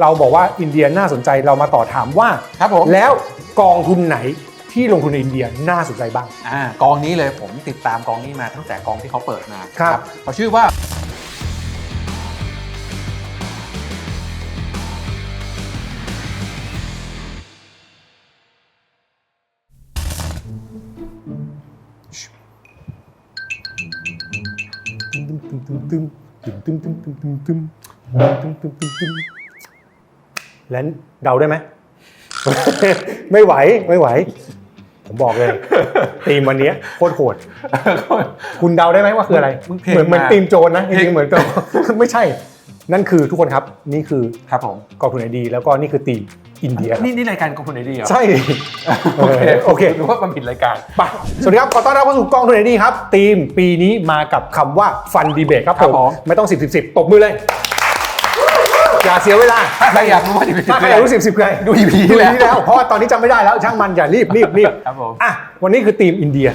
เราบอกว่าอินเดียน่าสนใจเรามาต่อถามว่า ครับผม แล้วกองทุนไหนที่ลงทุนในอินเดียน่าสนใจบ้าง อ่ากองนี้เลยผมติดตามกองนี้มาตั้งแต่กองที่เขาเปิดมาครับ เขาชื่อว่า ตึมตึมตึมตึมตึมตึมตึมตึมตึมตึมตึมตึมตึมตึม แล้วเดาได้ไหม ไม่ไหวไม่ไหว ผมบอกเลยทีมวันนี้โคตรโหดคุณเดาได้ไหมว่าคืออะไรมึงเพเหมือนเหมือนมาทีมโจรนะจริงๆเหมือนกับไม่ใช่ นั่นคือทุกคนครับนี่คือครับผมกองทุนไอดี แล้วก็นี่คือทีมอินเดียครับนี่นี่รายการกองทุนไหนดีเหรอใช่โอเคโอเคหรือว่ามันผิดรายการไปสวัสดีครับขอต้อนรับเข้าสู่กล้องทุนไอดีครับทีมปีนี้มากับคำว่าฟันดีเบตครับครับผผมมไม่ต้อง10 10 10ตบมือเลย อย่าเสียเวลาถ้าใครอยากรู้ว่าจะเป็นถ้าใครอยากรู้สิบสิบใครดู EP ดูที่แล้วที่แล้ว เพราะว่าตอนนี้จำไม่ได้แล้วช่างมันอย่ารีบรีบรีบครับผมอะวันนี้คือทีมอินเดีย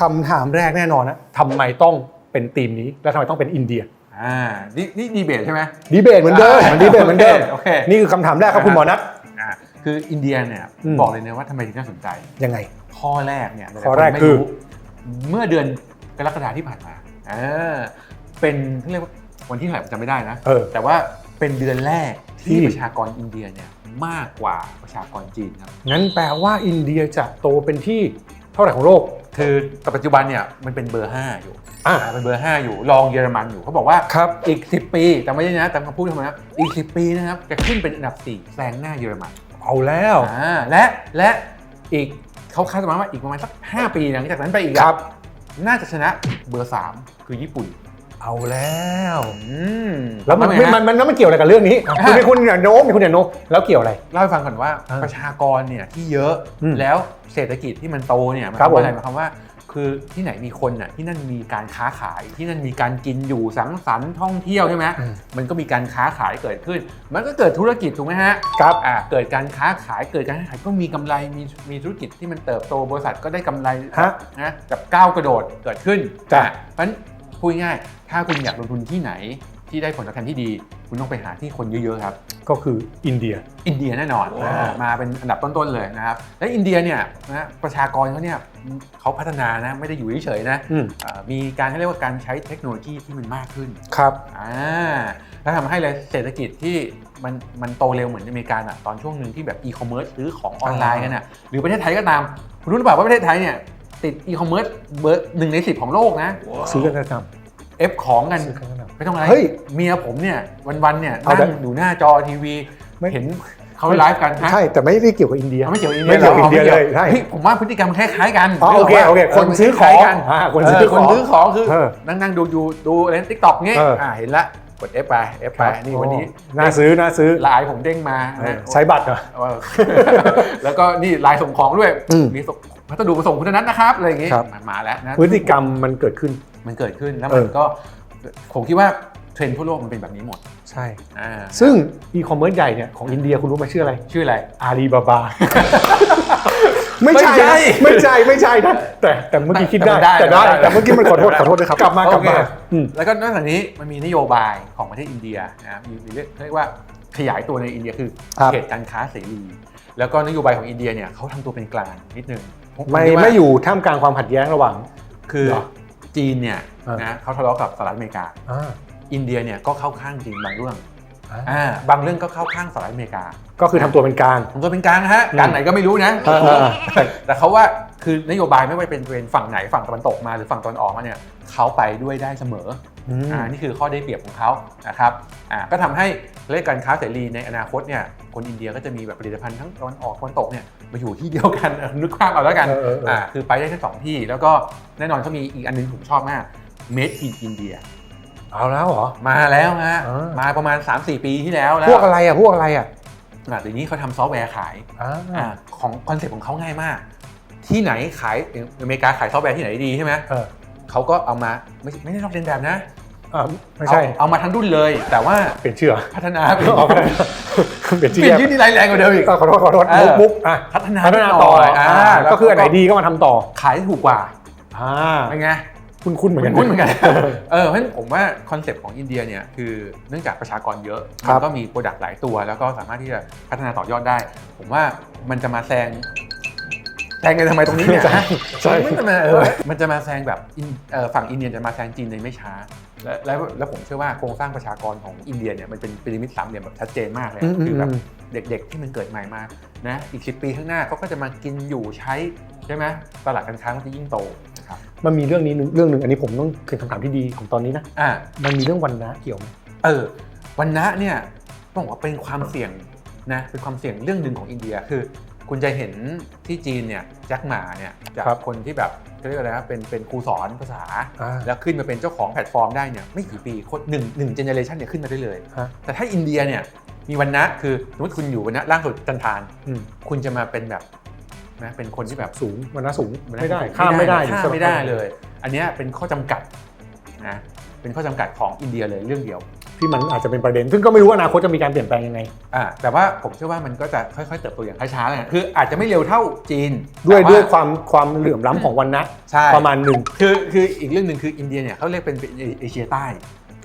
คำถามแรกแน่นอนนะทำไมต้องเป็นทีมนี้ และทำไมต้องเป็นอินเดียอ่านี่นี่ดีเบตใช่ไหมดีเบตเหมือนเดิมอ่ามันดีเบตเหมือนเดิมโอเคโอเคนี่คือคำถามแรกครับคุณหมอนัทอ่าคืออินเดียเนี่ยอืมบอกเลยนะว่าทำไมถึงน่าสนใจยังไง ข้อแรกเนี่ยข้อแรกหลายๆนไม่คือ เมื่อเดือนกรกฎาที่ผ่านมาเออเป็นเรียกว่าวันที่เท่าไหร่ผมจำไม่ได้นะ เออ แต่ว่าเป็นเดือนแรกที่ที่ ประชากรอินเดียเนี่ยมากกว่าประชากรจีนครับ งั้นแปลว่าอินเดียจะโตเป็นที่เท่าไหร่ของโลก คือแต่ปัจจุบันเนี่ยมันเป็นเบอร์ 5 อยู่อะอ่าเป็นเบอร์ 5 อยู่รองเยอรมันอยู่เขาบอกว่าครับ อีก 10 ปีแต่ไม่ใช่นะตามคำพูดเขานะอีก 10 ปีนะครับจะขึ้นเป็นอันดับ4แซงหน้าเยอรมันเอาแล้ว อ่าและและอีก เขาคาดประมาณว่าอีกประมาณสัก5ปีหลังจากนั้นไปอีกอะครับ น่าจะชนะเบอร์3คือญี่ปุ่นเอาแล้วอืมแล้วมันทำไฮะ มันมันแล้วมันเกี่ยวอะไรกับเรื่องนี้อะ คุณอะมีคุณอย่าโน้มมีคุณอย่าโน้มแล้วเกี่ยวอะไร เล่าให้ฟังก่อนว่าอ่าประชากรเนี่ยที่เยอะอืมแล้วเศรษฐกิจที่มันโตเนี่ยหมายครัคบวามว่าอะไรผม หมายความว่า คือที่ไหนมีคนน่ะที่นั่นมีการค้าขายที่นั่นมีการกินอยู่สังสรรค์ท่องเที่ยวใช่ไหมอืมมันก็มีการค้าขายเกิดขึ้น มันก็เกิดธุรกิจถูกไหมฮะครับอ่าเกิดการค้าขายเกิดการค้าขายก็มีกำไรมีมีธุรกิจที่มันเติบโตบริษัทก็ได้กำไรฮะนะกับก้าวกระโดดเกิดขึ้นจ้ะอ่เพราะฉะนั้นพูดง่ายๆถ้าคุณอยากลงทุนที่ไหนที่ได้ผลตอบแทนที่ดี คุณต้องไปหาที่คนเยอะๆครับ ก็คืออินเดีย อินเดียแน่นอนอ่ามาเป็นอันดับต้นๆเลยนะครับ และอินเดียเนี่ยนะประชากรเขาเนี่ยเขาพัฒนานะไม่ได้อยู่เฉยๆนะอืมอ่ามีการให้เรียกว่าการใช้เทคโนโลยีที่มันมากขึ้นครับ อ่าแล้วทำให้เลยเศรษฐกิจที่มันมันโตเร็วเหมือนอเมริกาอะตอนช่วงหนึ่งที่แบบอีคอมเมิร์ซซื้อของออนไลน์กันอะหรือประเทศไทยก็ตามคุณรู้หรือเปล่าว่าประเทศไทยเนี่ยติดอีคอมเมิร์ซเบอร์หนึ่งในสิบของโลกนะ ซื้อกันประจเอฟของกันำซื้อกันประจ ไม่ต้องอะไรเฮ้ยเมียผมเนี่ยวันๆเนี่ยเอานั่แบบงอยู่หน้าจอทีวี ไม่ เห็นเขาไลฟ์กันำฮะใช่แต่ไม่ได้เกี่ยวกับอินเดีย ไม่เกี่ยวอินเดีไม่ยเกี่ยวหรอินเดียเลยใช่ ฮ้ผมว่าพฤติกรรมคล้ายๆกันอ๋อโอเคโอเคคนซื้อของคล้ายๆกันอ่าคนเอซื้ออขคนอง ซื้อของคือเออนั่งนั่งดูยูดูอะไรทิกตอกเงี้ยเอออ่อ่าเห็นละกด F ไป F ไปนี่วันนี้น่าซื้อน่าซื้อไลน์ผมเด้งมาเออนะ ใช้บัตรเหรอ เออ แล้วก็นี่ไลน์ส่งของด้วย อืมมีส่งพัสดุมาส่งคุณนัทนะครับอะไรอย่างงี้ครับ มันมาแล้วนะพฤติกรรมมันเกิดขึ้น มันเกิดขึ้นแล้วเอมันอก็ ผมคิดว่าเทรนด์ทั่วโลกมันเป็นแบบนี้หมดใช่ อ่าซึ่งอีคอมเมิร์ซใหญ่เนี่ยของอินเดียคุณรู้ไหมชื่ออะไร ชื่ออะไร อาลีบาบา ไม่ใช่ไม่ใช่นะไม่ใช่ไม่ใช่นะแต่แต่เมื่อกี้คิดได้แต่แต่ได้ได้ได้แต่เมื่อกี้มันขอโทษขอโทษด้วยครับ กลับมากลับมาโอเคอืม แล้วก็นอกจากนี้มันมีนโยบายของประเทศอินเดียนะครับมีมีเรียกเรียกว่าขยายตัวในอินเดียคือครับ เขตการค้าเสรี แล้วก็นโยบายของอินเดียเนี่ยเขาทำตัวเป็นกลางนิดนึงผไม่คิดว่าไม่อยู่ท่ามกลางความขัดแย้งระหว่าง คือเหรอ จีนเนี่ยอ่านนะเขาทะเลาะกับสหรัฐอเมริกาอ่าอินเดียเนี่ยก็เข้าข้างจีนบางเรื่องอ่าอ่าบางเรื่องก็เข้าข้างสหรัฐอเมริกา ก็คือทำตัวเป็นกลางทำตัวเป็นกลางนะฮะกลางไหนก็ไม่รู้นะอ่าอ่าอ่าแต่แต่เขาว่าคือนโยบายไม่ว่าเป็นเป็นฝั่งไหนฝั่งตะวันตกมาหรือฝั่งตะวันออกมาเนี่ยเขาไปด้วยได้เสมอ อืมอ่านี่คือข้อได้เปรียบของเขานะครับอ่าก็ทำให้เรื่องการค้าเสรีในอนาคตเนี่ยคนอินเดียก็จะมีแบบผลิตภัณฑ์ทั้งตะวันออกตะวันตกเนี่ยมาอยู่ที่เดียวกันนึกภาพเอาแล้วกันเออเออเอออ่อ่าคือไปได้ทั้งสองที่ แล้วก็แน่นอนเขามีอีกอันหนึงผมชอบมาก Made in India เอาแล้วเหรอ มาแล้วฮะอ่ามมาประมาณ 3-4 ปีที่แล้วแล้วพวกอะไรอะพวกอะไรอะอ่าเดี๋ยวนี้เขาทำซอฟต์แวร์ขายอ่าอ่าของคอนเซ็ปต์ของเขาง่ายมาก ที่ไหนขายอเมริกาขายซอฟต์แวร์ที่ไหนดีใช่ไหม เออเขาก็เอามาไม่ไม่ได้ลอกเลียนแบบนะอ่าไม่ใช่ เอาเอามาทั้งรุ่นเลย แต่ว่าเปลี่ยนชื่อเหรอพัฒนาอ๋อเปลี่ยนชื่อเปลี่ยนแยกชื่อนี่ร้ายแรงกว่าเดิมอีก อะขอโทษขอโทษเออมุกมุกอะพัฒนาพัฒนาต่ออ่าอ่าก็คืออันไหนดีก็มาทำต่อขายถูกกว่าอ่าเป็นไง คุ้นๆเหมือนกันคุ้นๆเหมือนกัน เออเพราะฉะนั้นผมว่าคอนเซปต์ของอินเดียเนี่ยคือเนื่องจากประชากรเยอะ ครัมับก็มีโปรดักต์หลายตัว แล้วก็สามารถที่จะพัฒนาต่อยอดได้ ผมว่ามันจะมาแซง แซงกันทำไมตรงนี้เนี่ยใช่ใช่มันจะมาเออมันจะมาแซงแบบอินเอ่อฝั่งอินเดียจะมาแซงจีนในไม่ช้าและแล้วแล้วผมเชื่อว่าโครงสร้างประชากรของอินเดียเนี่ยมันเป็นพีระมิดสามเหลี่ยมแบบชัดเจนมากเลยอืมอืมคือแบบอืมเด็กๆที่มันเกิดใหม่มานะอีกสิปีข้างหน้าเขาก็จะมากินอยู่ใช้ใช่ไหมตลาดการค้ามันจะยิ่งโตนะครับมันมีเรื่องนี้หนึ่งเรื่องหนึ่งอันนี้ผมต้องเป็นคำถามที่ดีของตอนนี้นะอ่ามันมีเรื่องวันนะเกี่ยวไหมเออวันนะเนี่ยต้องบอกว่าเป็นความเสี่ยงนะเป็นความเสี่ยงเรื่องหนึ่งของอินเดียคือ คุณจะเห็นที่จีนเนี่ยแจ็คหมาเนี่ยจากคนที่แบบเขาเรียกอะไรนะเป็นเป็นครูสอนภาษา อ่า แล้วขึ้นมาเป็นเจ้าของแพลตฟอร์มได้เนี่ยไม่กี่ปีคนหนึ่งหนึ่งเจเนเรชันเนี่ยขึ้นมาได้เลย ฮะแต่ถ้าอินเดียเนี่ยมีวันนะคือสมมติคุณอยู่วันนะล่างสุดจันทาน อืมคุณจะมาเป็นแบบนะเป็นคนที่แบบ สูงวันนะสูงวันนะไม่ได้สูงข้ามไม่ได้ข้ามไม่ได้เลย อันเนี้ยเป็นข้อจำกัดนะเป็นข้อจำกัดของอินเดียเลยเรื่องเดียว ที่มันอาจจะเป็นประเด็น ซึ่งก็ไม่รู้ว่าอนาคตจะมีการเปลี่ยนแปลงยังไง อ่าแต่ว่าผมเชื่อว่ามันก็จะค่อยๆเติบโตอย่างช้าๆเลยคืออาจจะไม่เร็วเท่าจีนด้วยแต่ด้วยความความเหลื่อมล้ำของวันนะใช่ ประมาณหนึ่งคือคืออีกเรื่องหนึ่งคืออินเดียเนี่ยเขาเรียกเป็นเป็นเอเชียใต้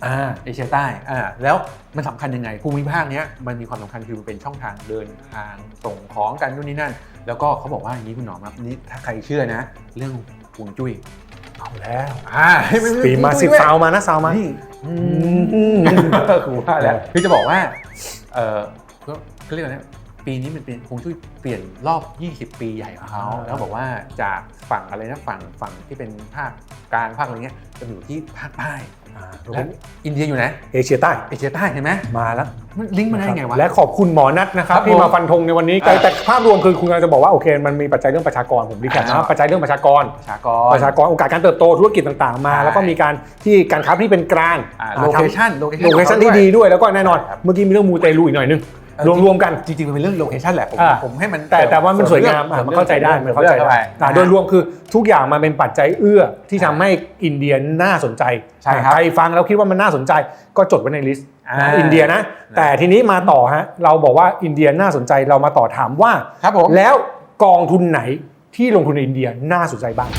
อ่าเอเชียใต้อ่าแล้วมันสำคัญยังไงภูมิภาคเนี้ยมันมีความสำคัญคือมันเป็นช่องทางเดินทางส่งของกันนู่นนี่นั่น แล้วก็เขาบอกว่าอย่างนี้คุณหนอมครับนี่ถ้าใครเชื่อนะ เรื่องฮวงจุ้ย เอาแล้วอ่าให้นปีมาสิบซาวมานะซาวมานี่อืมมคือว่าแล้วคือจะบอกว่า เออก็เขาเรียกว่านะ ปีนี้มันเป็นคงช่วยเปลี่ยนรอบ 20 ปีใหญ่ของเขาอ่าแล้วบอกว่าจากฝั่งอะไรนะฝั่งฝั่งที่เป็นภาคกลางภาคอะไรเงี้ยจะอยู่ที่ภาคใต้อ่าและอินเดียอยู่ไหนเอเชียใต้เอเชียใต้เห็นไหมมาแล้วมันลิงก์มาได้ไงวะและขอบคุณหมอนัทนะครับครับที่ผมมาฟันธงในวันนี้แต่อ่าแต่ภาพรวมคือคุณกำลังจะบอกว่าโอเคมันมีปัจจัยเรื่องประชากรผมรีแคปนะอ่าปัจจัยเรื่องประชากรประชากรประชากรโอกาสการเติบโตธุรกิจต่างๆมาใช่แล้วก็มีการที่การค้าที่เป็นกลางโลเคชั่นโลเคชั่นโลเคชั่นที่ดีด้วยแล้วก็แน่นอนครับเมื่อกี้มีเรื่องมูเตลูอีกหน่อยนึงเออ รวมๆกันจริงๆมันเป็นเรื่องโลเคชั่นแหละผมอ่า ผมให้มันแต่แต่ว่ามันสวยงามสอะริมันเข้าใจได้มันเข้าใจสริมได้เข้าอะปโดยรวมคือทุกอย่างมันเป็นปัจจัยเอื้อที่ทำให้อินเดียน่าสนใจใช่ครับใครฟังแล้วคิดว่ามันน่าสนใจก็จดไว้ในลิสต์อ่า นะอินเดียนะ แต่ทีนี้มาต่อฮะเราบอกว่าอินเดียน่าสนใจเรามาต่อถามว่า ครับผม แล้วกองทุนไหนที่ลงทุนในอินเดียน่าสนใจบ้าง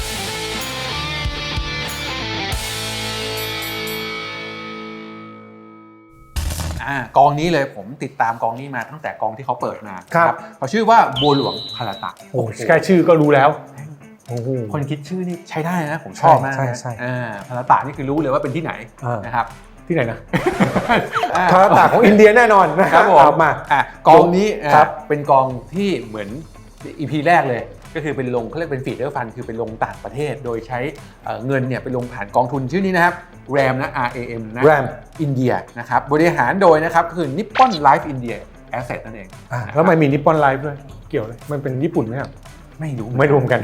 กองนี้เลยผมติดตามกองนี้มาตั้งแต่กองที่เขาเปิดมาครับนะเขาชื่อว่าบัวหลวงพาราตะโอ้โหแค่ชื่อก็รู้แล้วโอ้โหคนคิดชื่อนี่ใช้ได้นะผมชอบมากใช่นะใช่ใช่อ่าพาราตะนี่คือรู้เลยว่าเป็นที่ไหนอ่านนะครับที่ไหนนะอ่าคาราตาของอินเดียแน่นอนนะครับผมเอามาอะกองนี้อะครับเป็นกองที่เหมือน EP แรกเลย ก็คือเป็นลงเขาเรียกเป็นฟีเดอร์ฟันคือเป็นลงต่างประเทศ โดยใช้เอ่อเงินเนี่ยไปลงผ่านกองทุนชื่อนี้นะครับ RAM นะ RAM นะ RAM อินเดียนะครับบริหารโดยนะครับก็คือ Nippon Life India Asset นั่นเองอ่านะครับแล้วมันมีนิปปอนไลฟ์ด้วยเกี่ยวเลยมันเป็นญี่ปุ่นไหมครับ ไม่รู้ไม่รวมกัน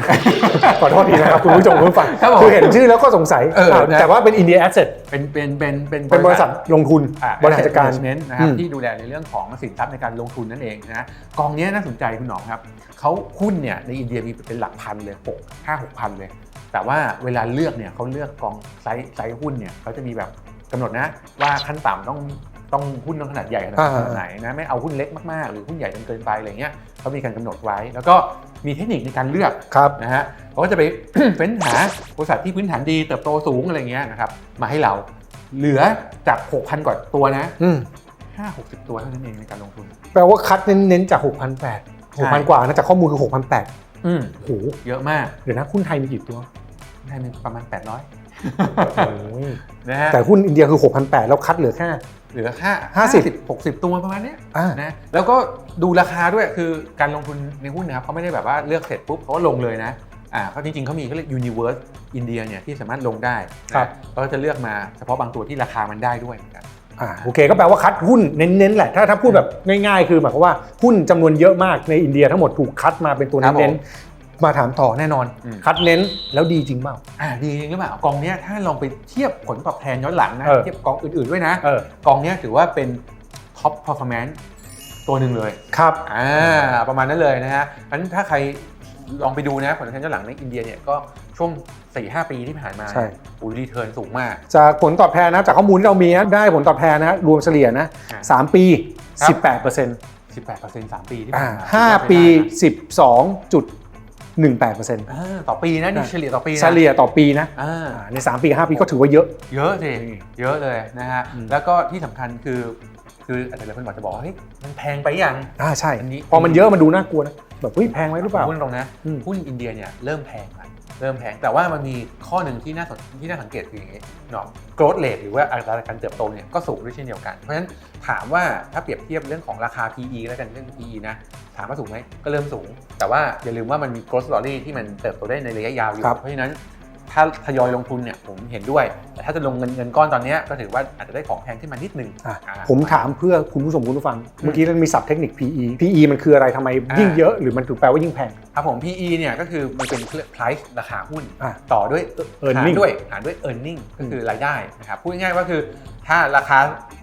ขอโทษทีนะครับคุณผู้ชมคุณผู้ฟังครับผมคือเห็นชื่อแล้วก็สงสัยเออนะแต่ว่าเป็นอินเดียแอสเซทเป็นเป็นเป็นเป็นเป็นบริษัทลงทุนอะบริหารจัดการ Asset Management นะครับอืมที่ดูแลในเรื่องของสินทรัพย์ในการลงทุนนั่นเองนะกองเนี้ยน่าสนใจคุณหนอมครับเขาหุ้นเนี่ยในอินเดียมีเป็นหลักพันเลยหกห้าหกพันเลย แต่ว่าเวลาเลือกเนี่ยเขาเลือกกองไซส์ไซส์หุ้นเนี่ยเขาจะมีแบบกำหนดนะว่าขั้นต่ำต้องต้องหุ้นต้องขนาดใหญ่ขนาดอ่าไหนนะไม่เอาหุ้นเล็กมากๆ หรือหุ้นใหญ่จนเกินไปอะไรเงี้ยเขามีการกำหนดไว้ แล้วก็ มีเทคนิคในการเลือกครับนะฮะเขาก็จะไป เฟ้นหาบริษัทที่พื้นฐานดีเติบโตสูงอะไรเงี้ยนะครับมาให้เราเหลือจาก 6,000 กว่าตัวนะอืม5 60ตัวเท่านั้นเองในการลงทุน แปลว่าคัดเน้นๆจาก6,800ใช่6,000 กว่านะจากข้อมูลคือ6,800อืมโอ้โหเยอะมากเดี๋ยวนะหุ้นไทยมีกี่ตัวได้เป็นประมาณโอ้ย800นะฮะแต่หุ้นอินเดียคือ6,800แล้วคัดเหลือแค่ เหลือค่า50 60 ตัวประมาณเนี้ยอ่านะแล้วก็ดูราคาด้วยคือการลงทุนในหุ้นนะครับเขาไม่ได้แบบว่าเลือกเสร็จปุ๊บเขาก็ลงเลยนะอ่าเขาจริงๆเขามีเขาเรียก Universe India เนี่ยที่สามารถลงได้นะครับเขาก็จะเลือกมาเฉพาะบางตัวที่ราคามันได้ด้วยเหมือนกันอ่าโอเคก็แปลว่าคัดหุ้นเน้นๆแหละถ้าถ้าพูดแบบง่ายๆ คือหมายความว่าหุ้นจำนวนเยอะมากในอินเดียทั้งหมดถูกคัดมาเป็นตัวครับผมเน้นๆ มาถามต่อแน่นอน อืม คัดเน้นแล้วดีจริงเปล่า อ่าดีจริงหรือเปล่ากองเนี้ยถ้าลองไปเทียบผลตอบแทนย้อนหลังนะ เออ เทียบกองอื่นๆด้วยนะ เออกองเนี้ยถือว่าเป็นท็อป performance ตัวหนึ่งเลย ครับ อ่าประมาณนั้นเลยนะฮะงั้นถ้าใครลองไปดูนะผลตอบแทนย้อนหลังในอินเดียเนี่ยก็ช่วง 4-5 ปีที่ผ่านมาใช่ อุ้ยรีเทิร์นสูงมาก จากผลตอบแทนนะจากข้อมูลที่เรามีนะได้ผลตอบแทนนะรวมเฉลี่ยนะอ่า สามปีครับ18เปอร์เซ็นต์18% 3 ปีที่อ่าผ่านมาห้าถือว่ปีใช้ได้นะ12จุด 18%อ่าต่อปีนะนี่เฉลี่ยต่อปีนะเฉลี่ยต่อปีนะอ่าอ่าใน 3 ปี 5 ปีก็ถือว่าเยอะ เยอะสิอืมเยอะเลยนะฮะอืมแล้วก็ที่สำคัญคือคืออาจจะหลายคนบอกจะบอกว่าเฮ้ยมันแพงไปยังอ่าใช่อันนี้พอมันเยอะมันดูน่ากลัวนะแบบเฮ้ยแพงไหมหรือเปล่าพูดตรงนะอืมหุ้นอินเดียเนี่ยเริ่มแพงละ เริ่มแพงแต่ว่ามันมีข้อหนึ่งที่น่าสนที่น่าสังเกตคืออย่างนี้เนาะ growth rate หรือว่าอัตราการเติบโตเนี่ยก็สูงด้วยเช่นเดียวกัน เพราะฉะนั้นถามว่าถ้าเปรียบเทียบเรื่องของราคา PE แล้วกันเรื่อง PE นะถามว่าสูงไหมก็เริ่มสูง แต่ว่าอย่าลืมว่ามันมี growth story ที่มันเติบโตได้ในระยะยาวอยู่ครับเพราะฉะนั้น ถ้าทยอยลงทุนเนี่ยผมเห็นด้วย แต่ถ้าจะลงเงินเงินก้อนตอนเนี้ยก็ถือว่าอาจจะได้ของแพงขึ้นมานิดนึงอะอ่าผมถามเพื่อคุณผู้ชมคุณผู้ฟัง เมื่อกี้มันมีศัพท์เทคนิค PE PE มันคืออะไรทำไมยิ่งอ่าเยอะหรือมันถึงแปลว่ายิ่งแพงครับผม PE เนี่ยก็คือมันเป็น price ราคาหุ้นอะต่อด้วย Earning หารด้วยหารด้วย earning ก็คือรายได้นะครับพูดง่ายๆว่าคือถ้าราคา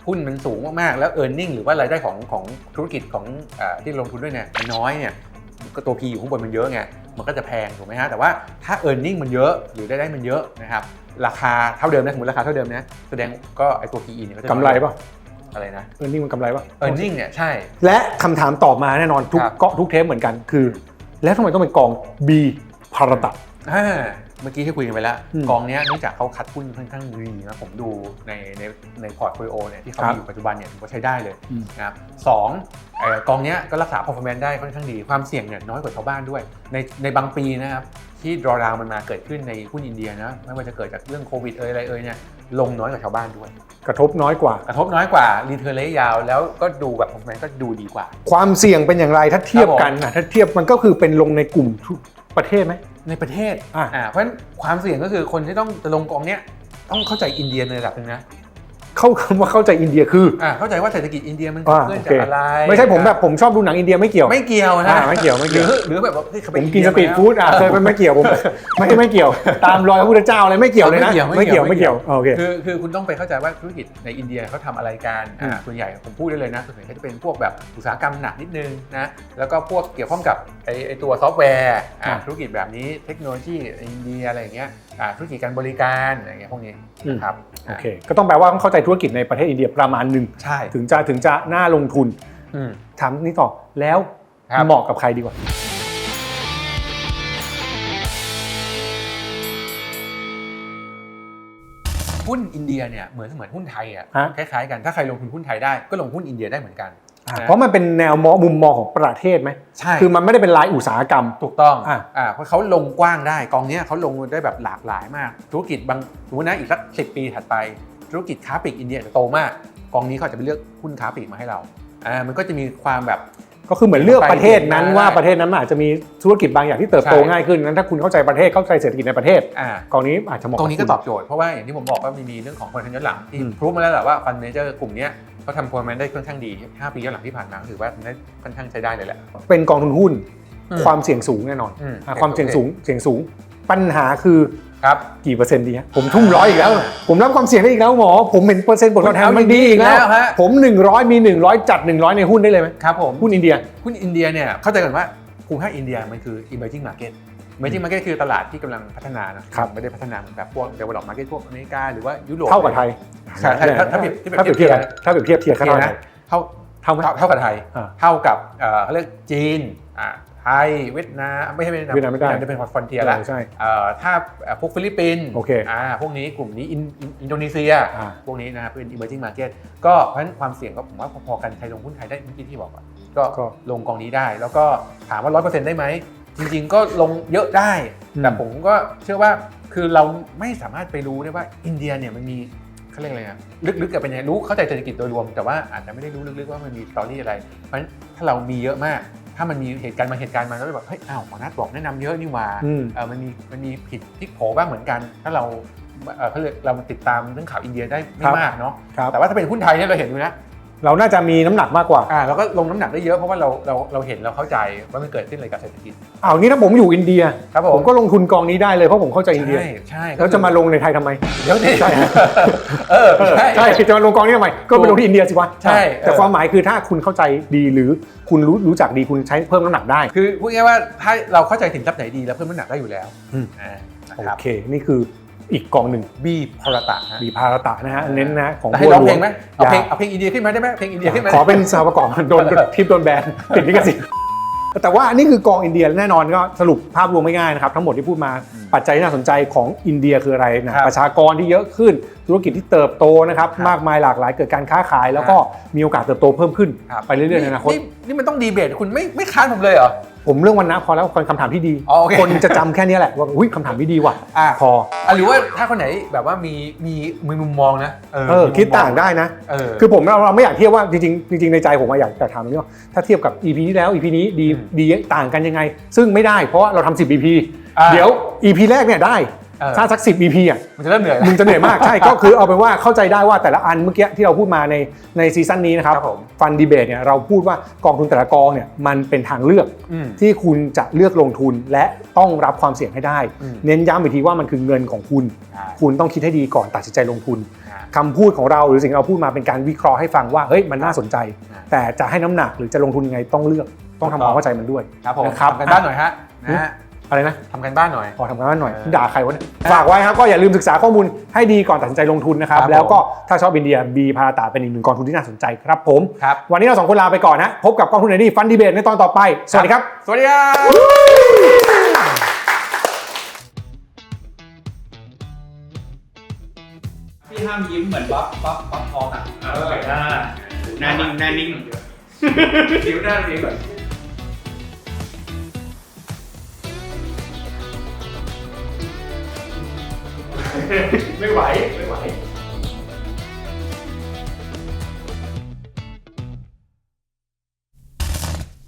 หุ้นมันสูงมากๆแล้ว earning หรือว่ารายได้ของของธุรกิจของเออที่ลงทุนด้วยเนี่ยมันน้อยเนี่ยก็ตัว P อยู่ข้างบนมันเยอะไง มันก็จะแพงถูกไหมฮะแต่ว่าถ้า earning มันเยอะหรือรายได้มันเยอะนะครับราคาเท่าเดิมนะสมมติราคาเท่าเดิมนะแสดงก็ไอตัว PE เนี่ยก็จะกำไรป่ะอะไรนะเออนี่มันกำไรป่ะ earning เนี่ยใช่ และคำถามตอบมาแน่นอนทุกครับเกาะทุกเทปเหมือนกันคือ แล้วทำไมต้องเป็นกอง B พารตะอ่า เมื่อกี้ที่คุยกันไปแล้วอืมกองเนี้ยเนื่องจากเขาคัดหุ้นค่อนข้างดีนะผมดูในในในพอร์ตโฟลิโอเนี่ยที่เขาครับมีอยู่ปัจจุบันเนี่ยถือว่าใช้ได้เลยอืมนะครับสองเอ่อกองเนี้ยก็รักษา performance ได้ค่อนข้างดี ความเสี่ยงเนี่ยน้อยกว่าชาวบ้านด้วย ในในบางปีนะครับที่ดรอดาวมันมาเกิดขึ้นในหุ้นอินเดียนะไม่ว่าจะเกิดจากเรื่องโควิดเอ่ยอะไรเอ่ยเนี่ยลงน้อยกว่าชาวบ้านด้วย กระทบน้อยกว่า กระทบน้อยกว่ารีเทิร์นระยะยาวแล้วก็ดูแบบ performance ก็ดูดีกว่า ความเสี่ยงเป็นอย่างไรถ้าเทียบกันนะถ้าเทียบมันก็คือเป็นลงในกลุ่มทุกประเทศไหม ในประเทศอ่าเพราะฉะนั้นความเสี่ยงก็คือคนที่ต้องจะลงกองเนี้ยต้องเข้าใจอินเดียในระดับหนึงนะ เข้าคำว่าเข้าใจอินเดียคืออ่าเข้าใจว่าเศรษฐกิจอินเดียมันอ่าเกิดโอจาเคกอะไรไม่ใช่ผมแบบผมชอบดูหนังอินเดียไม่เกี่ยวไม่เกี่ยวนะอ่าไม่เกี่ยวไม่เกี่ยวหรือหรือแบบว่าเฮ้ยเขาไปผมกินอิสเดียตรีทฟู้ดอะเคยไปไม่เกี่ยวผมไม่ไม่เกี่ยว ตามรอยพระพุทธเจ้าอะไรไม่เกี่ยวเลยนะไม่เกี่ยวไม่เกี่ยวโอเคคือคือคุณต้องไปเข้าใจว่าธุรกิจในอินเดียเขาทำอะไรกันอ่าอืมส่วนใหญ่ผมพูดได้เลยนะส่วนใหญ่ก็จะเป็นพวกแบบอุตสาหกรรมหนักนิดนึงนะแล้วก็พวกเกี่ยวข้องกับไอไอตัวซอฟต์แวร์อ่าธุรกิจแบบนี้เทคโนโลยีอินเดียอะไรอย่างเงี้ยอ่า ธุรกิจการบริการอะไรอย่างเงี้ยพวกนี้นะครับโอเคก็ต้องแปลว่าต้องเข้าใจธุรกิจในประเทศอินเดียประมาณหนึ่งใช่ถึงจะถึงจะน่าลงทุนอืมถามนี่ต่อแล้วครับเหมาะกับใครดีกว่าหุ้นอินเดียเนี่ยเหมือนเหมือนหุ้นไทยอะฮะคล้ายๆกันถ้าใครลงทุนหุ้นไทยได้ก็ลงหุ้นอินเดียได้เหมือนกันอะนะ เพราะมันเป็นแนวมองมุมมองของประเทศไหมใช่คือมันไม่ได้เป็นรายอุตสาหกรรม ถูกต้องอะอ่าเพราะเขาลงกว้างได้กองเนี้ยเขาลงได้แบบหลากหลายมาก ธุรกิจบางสมมตินะอีกสักสิปีถัดไป ธุรกิจค้าปลีกอินเดียจะโตมาก กองนี้เขาจะไปเลือกหุ้นค้าปลีกมาให้เราอ่ามันก็จะมีความแบบ ก็คือเหมือนเลือกประเทศนั้นไปว่าประเทศนั้นมันอาจจะมีธุรกิจบางอย่างที่เติบโตใช่ง่ายขึ้นนั้นถ้าคุณเข้าใจประเทศเข้าใจเศรษฐกิจในประเทศอ่ากองนี้อาจจะเหมาะตรงนี้ก็บคุณตอบโจทย์เพราะว่าอย่างที่ผมบอกว่ามีมีเรื่องของคนทันย้อนหลังที่อืมพรูฟมาแล้วแหละว่าฟันเมเจอร์กลุ่มเนี้ยเขาทำ performance ได้ค่อนข้างดี 5 ปีย้อนหลังที่ผ่านมาถือว่าได้ค่อนข้างใช้ได้เลยแหละเป็นกองทุนหุ้นอืมความเสี่ยงสูงแน่นอนอืมอะความเสี่ยงสูงเสี่ยงสูง ปัญหาคือ ครับกี่เปอร์เซ็นต์ดีฮะผมทุ่มร้อยอีกแล้วอ่าผมรับความเสี่ยงได้อีกแล้วหมอ ผมเห็นเปอร์เซ็นต์ผลตอบแทนมันดีอีกแล้วฮะผม 100 มี 100 จัด 100 ในหุ้นได้เลยไหมครับผมหุ้นอินเดียหุ้นอินเดียเนี่ยเข้าใจก่อนว่าภูมิภาคอินเดียมันคือ emerging market emerging market คือตลาดที่กำลังพัฒนานะครับไม่ได้พัฒนาเหมือนแบบพวก develop market พวกอเมริกาหรือว่ายุโรปเท่ากับไทยใช่ใช่ถ้าถ้าเปรียบถ้าเปรียบเทียบกันถ้าเปรียบเทียบเทียบเท่าเท่ากักันนเท่าเท่าไหมเท่าเท่ากับไทยอ่าเท่ากับเอ่อเขาเรียกจีนอ่าไทยเวียดนามไม่ใช่เวียดนามเวียดนามไม่ได้จะเป็นฟอนเทียแล้วเออใช่เอ่อถ้าเอ่อพวกฟิลิปปินส์โอเคอ่าพวกนี้กลุ่มนี้อินอินอินโดนีเซียอ่าพวกนี้นะครับเป็น emerging market ก็เพราะฉะนั้นความเสี่ยงก็ผมว่าพอๆกันใครลงหุ้นไทยได้เมื่อกี้ที่บอกอะก็ก็ลงกองนี้ได้ แล้วก็ถามว่า100%ได้ไหมจริงๆก็ลงเยอะได้อืมแต่ผมก็เชื่อว่าคือเราไม่สามารถไปรู้ได้ว่าอินเดียเนี่ยมันมีเขาเรียกอะไรอะลึกๆกับเป็นยังไงรู้เข้าใจเศรษฐกิจโดยรวม แต่ว่าอาจจะไม่ได้รู้ลึกๆว่ามันมีสตอรี่อะไร เพราะฉะนั้นถ้าเรามีเยอะมาก ถ้ามันมีเหตุการณ์บางเหตุการณ์มาแล้วแบบเฮ้ยอ้าวหมอนัทบอกแนะนำเยอะนี่หว่าอืมเออมันมีมันมีผิดพลิกโผบ้างเหมือนกัน ถ้าเราเออเขาเรียกเราติดตามเรื่องข่าวอินเดียได้ไม่ครับมากเนาะครับแต่ว่าถ้าเป็นหุ้นไทยเนี่ยเราเห็นอยู่นะ เราน่าจะมีน้ำหนักมากกว่าอ่าเราก็ลงน้ำหนักได้เยอะเพราะว่าเราเราเราเห็นเราเข้าใจว่ามันเกิดขึ้นอะไรกับเศรษฐกิจอ้าวนี่ถ้าผมอยู่อินเดียครับผมผมก็ลงทุนกองนี้ได้เลยเพราะผมเข้าใจอินเดียใช่ใช่แล้วจะมาลงในไทยทำไมเดี๋ยวดิใช่เออใช่ใช่จะมาลงกองนี้ทำไมก็ไปลงที่อินเดียสิวะใช่แต่เออความหมายคือถ้าคุณเข้าใจดีหรือคุณรู้รู้จักดีคุณใช้เพิ่มน้ำหนักได้ คือพูดง่ายๆว่าถ้าเราเข้าใจสินทรัพย์ไหนดีแล้วเพิ่มน้ำหนักได้อยู่แล้วอืมอ่านะโอครับเคนี่คือ อีกกองหนึ่งบีพรตะฮะบีพารตะนะฮะเน้นนะของแล้วให้บัวร้องหลเพลวงงไหมเอาเพลงอย่าเอาเพลงอินเดียขึ้นมาได้ไหมเพลงอินเดียขึ้นมาขอเป็นสาวประกอบโดนทิปโดนแบนติดลิขสิทธิ์แต่ว่านี่คือกองอินเดียแน่นอนก็สรุปภาพรวมไม่ง่ายนะครับทั้งหมดที่พูดมา ปัจจัยที่น่าสนใจของอินเดียคืออะไรนะครับประชากรที่เยอะขึ้นธุรกิจที่เติบโตนะครับครับมากมายหลากหลายเกิดการค้าขาย แล้วก็มีโอกาสเติบโตเพิ่มขึ้นครับไปเรื่อยๆในอนาคตนี่นี่มันต้องดีเบตคุณไม่ไม่ค้านผมเลยเหรอผมเรื่องวันนะพอแล้วคนคำถามที่ดีอ๋อโอเคคนจะจำแค่นี้แหละว่าอุ้ยคำถามที่ดีว่ะอะพออะหรือว่าถ้าคนไหนแบบว่ามีมีมีมุมมองนะเออมีมุมคิดต่างมอได้นะเออคือผมเราเราไม่อยากเทียบว่าจริงๆจริงๆในใจผมอะอยากจะถามตรงนี้ว่าถ้าเทียบกับ EP ที่แล้ว EP นี้ดีอืมดีต่างกันยังไง ซึ่งไม่ได้เพราะว่าเราทำ10 EP อ่าเดี๋ยว EP แรกเนี่ยได้เออ ถ้าสัก10 EP อะ มันจะเริ่มเหนื่อยมึงจะเหนื่อยมาก ใช่ ก็คือเอาเป็นว่าเข้าใจได้ว่าแต่ละอันเมื่อกี้ที่เราพูดมาในในซีซั่นนี้นะครับครับผม ฟันดีเบตเนี่ยเราพูดว่ากองทุนแต่ละกองเนี่ยมันเป็นทางเลือกอืม ที่คุณจะเลือกลงทุนและต้องรับความเสี่ยงให้ได้ อืม เน้นย้ำอีกทีว่ามันคือเงินของคุณ อ่าคุณต้องคิดให้ดีก่อนตัดสินใจลงทุนอ่า คำพูดของเราหรือสิ่งที่เราพูดมาเป็นการวิเคราะห์ให้ฟังว่าเฮ้ยมันน่าสนใจ อ่า แต่จะให้น้ำหนักหรือจะลงทุนยังไงต้องเลือกต้องทำความเข้าใจมันด้วย ครับผมนะครับ ทำกันบ้านหน่อยฮะนะฮะ อะไรนะทำกันบ้านหน่อย ขอทำกันบ้านหน่อยเออด่าใครวะเนี่ยฝากไว้ครับ ก็อย่าลืมศึกษาข้อมูลให้ดีก่อนตัดสินใจลงทุนนะครับ ครับแล้วก็ถ้าชอบอินเดียบีพาราตาเป็นอีกหนึ่งกองทุนที่น่าสนใจครับผม ครับ วันนี้เราสองคนลาไปก่อนนะ พบกับกองทุนไหนดีฟันดีเบตในตอนต่อไป สวัสดีครับ สวัสดีครับพี่ห้ามยิ้มเหมือนบ๊อบบ๊อบบ๊อบทองอะเอออ่าหน้านิ่งหน้านิ่งนิ้วหน้านี้ก่อน ไม่ไหว ไม่ไหว